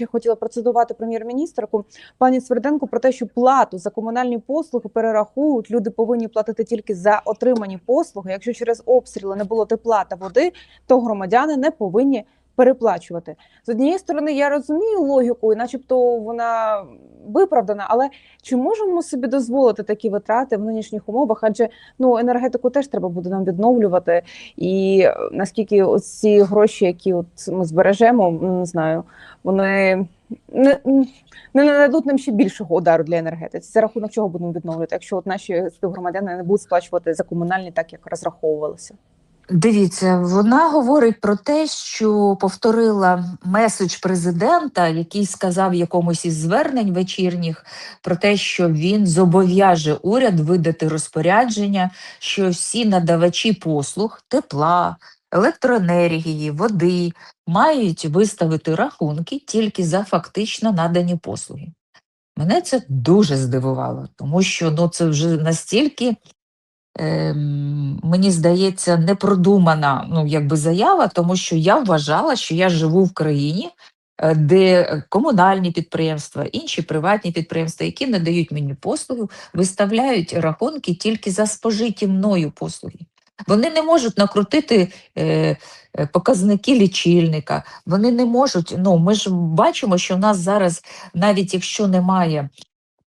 Я хотіла процитувати прем'єр-міністрку пані Сверденко про те, що плату за комунальні послуги перерахують. Люди повинні платити тільки за отримані послуги. Якщо через обстріли не було тепла та води, то громадяни не повинні переплачувати. З однієї сторони, я розумію логіку, і начебто вона виправдана, але чи можемо собі дозволити такі витрати в нинішніх умовах? Адже ну енергетику теж треба буде нам відновлювати. І е, наскільки ці гроші, які от ми збережемо, не знаю, вони не, не нададуть нам ще більшого удару для енергетиці. За рахунок чого будемо відновлювати, якщо от наші співгромадяни не будуть сплачувати за комунальні, так як розраховувалося. Дивіться, вона говорить про те, що повторила меседж президента, який сказав якомусь із звернень вечірніх про те, що він зобов'яже уряд видати розпорядження, що всі надавачі послуг тепла, електроенергії, води мають виставити рахунки тільки за фактично надані послуги. Мене це дуже здивувало, тому що ну, це вже настільки мені здається, непродумана ну, якби заява, тому що я вважала, що я живу в країні, е, де комунальні підприємства, інші приватні підприємства, які надають мені послуги, виставляють рахунки тільки за спожиті мною послуги. Вони не можуть накрутити е, е, показники лічильника, вони не можуть. Ну, ми ж бачимо, що в нас зараз, навіть якщо немає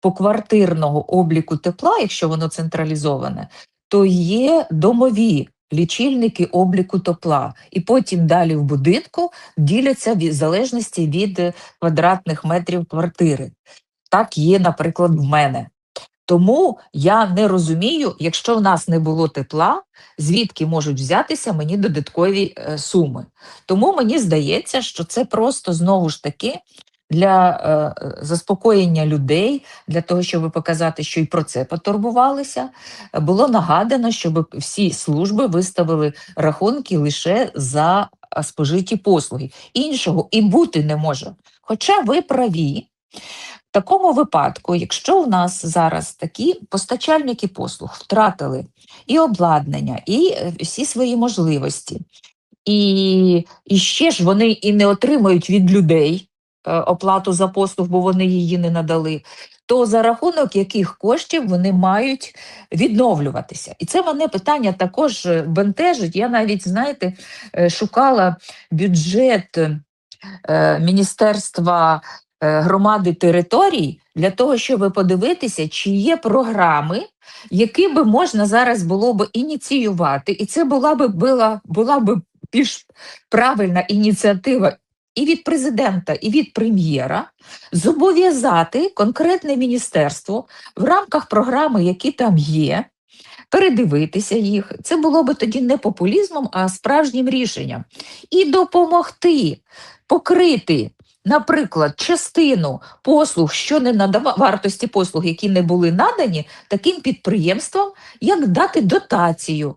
поквартирного обліку тепла, якщо воно централізоване, то є домові лічильники обліку тепла, і потім далі в будинку діляться в залежності від е, квадратних метрів квартири. Так є, наприклад, в мене. Тому я не розумію, якщо в нас не було тепла, звідки можуть взятися мені додаткові е, суми. Тому мені здається, що це просто знову ж таки для е, заспокоєння людей, для того, щоб показати, що і про це потурбувалися, було нагадано, щоб всі служби виставили рахунки лише за е, спожиті послуги. Іншого і бути не може. Хоча ви праві. В такому випадку, якщо у нас зараз такі постачальники послуг втратили і обладнання, і е, всі свої можливості, і, і ще ж вони і не отримують від людей оплату за послуг, бо вони її не надали, то за рахунок яких коштів вони мають відновлюватися. І це мене питання також е, бентежить. Я навіть, знаєте, е, шукала бюджет е, Міністерства е, громади територій для того, щоб подивитися, чи є програми, які би можна зараз було б ініціювати, і це була би була, була би більш правильна ініціатива і від президента, і від прем'єра зобов'язати конкретне міністерство в рамках програми, які там є. Передивитися їх, це було би тоді не популізмом, а справжнім рішенням. І допомогти покрити, наприклад, частину послуг, що не надава вартості послуг, які не були надані, таким підприємствам, як дати дотацію.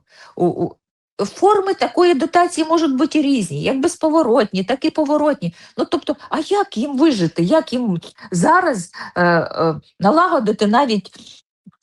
Форми такої дотації можуть бути різні, як безповоротні, так і поворотні. Ну тобто, а як їм вижити, як їм зараз е, е, налагодити навіть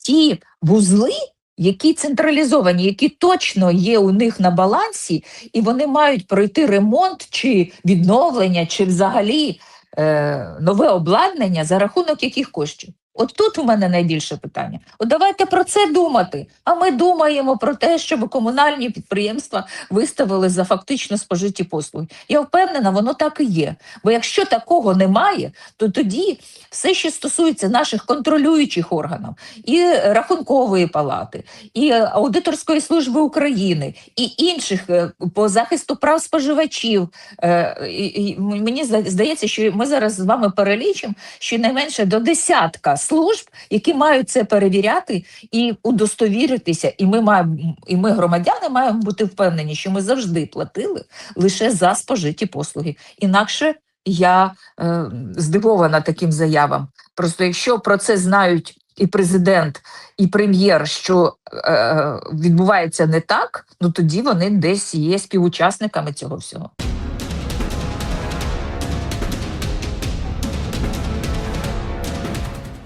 ті вузли, які централізовані, які точно є у них на балансі, і вони мають пройти ремонт чи відновлення, чи взагалі е, нове обладнання за рахунок яких коштів. От тут у мене найбільше питання. От давайте про це думати. А ми думаємо про те, щоб комунальні підприємства виставили за фактично спожиті послуги. Я впевнена, воно так і є. Бо якщо такого немає, то тоді все, що стосується наших контролюючих органів, і рахункової палати, і аудиторської служби України, і інших е, по захисту прав споживачів. е, Мені зда- здається, що ми зараз з вами перелічимо щонайменше до десятка служб, які мають це перевіряти і удостовіритися. І ми маємо, і ми, громадяни, маємо бути впевнені, що ми завжди платили лише за спожиті послуги. Інакше я е, здивована таким заявам. Просто якщо про це знають і президент, і прем'єр, що е, відбувається не так, ну тоді вони десь є співучасниками цього всього.